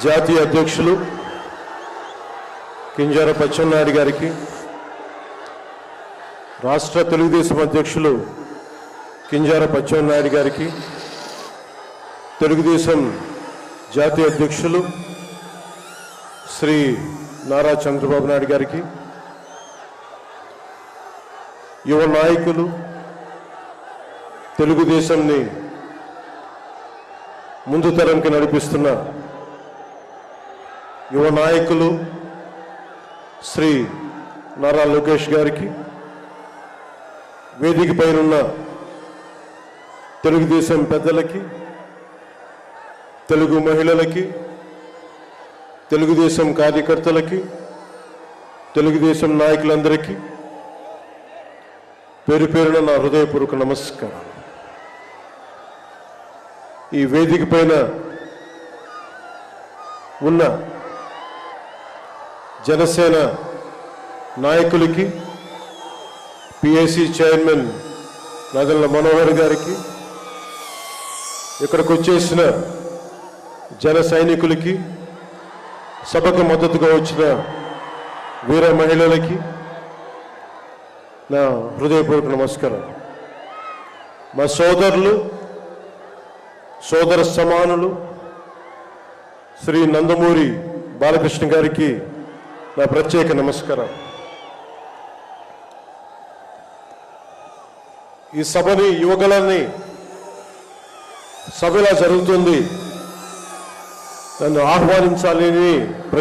జాతీయ అధ్యక్షులు కింజార పచ్చెన్నాయుడు గారికి రాష్ట్ర తెలుగుదేశం అధ్యక్షులు కింజార పచ్చెన్నాయుడు గారికి తెలుగుదేశం జాతీయ అధ్యక్షులు శ్రీ నారా చంద్రబాబు నాయుడు గారికి యువ నాయకులు తెలుగుదేశంని ముందు తరంకి నడిపిస్తున్న యువ నాయకులు శ్రీ నారా లోకేష్ గారికి వేదిక పైనున్న తెలుగుదేశం పెద్దలకి తెలుగు మహిళలకి తెలుగుదేశం కార్యకర్తలకి తెలుగుదేశం నాయకులందరికీ పేరు పేరున నా హృదయపూర్వక నమస్కారం ఈ వేదిక పైన ఉన్న జనసేన నాయకులకి పిఐసి చైర్మన్ నగల్ల మనోహర్ గారికి ఇక్కడికి వచ్చేసిన జన సైనికులకి సభకు మద్దతుగా వచ్చిన వీర మహిళలకి నా హృదయపూర్వక నమస్కారం మా సోదరులు సోదర సమానులు శ్రీ నందమూరి బాలకృష్ణ గారికి నా ప్రత్యేక నమస్కారం. ఈ సభని యువకులని సభ ఇలా జరుగుతుంది. నన్ను ఆహ్వానించాలని ప్రతి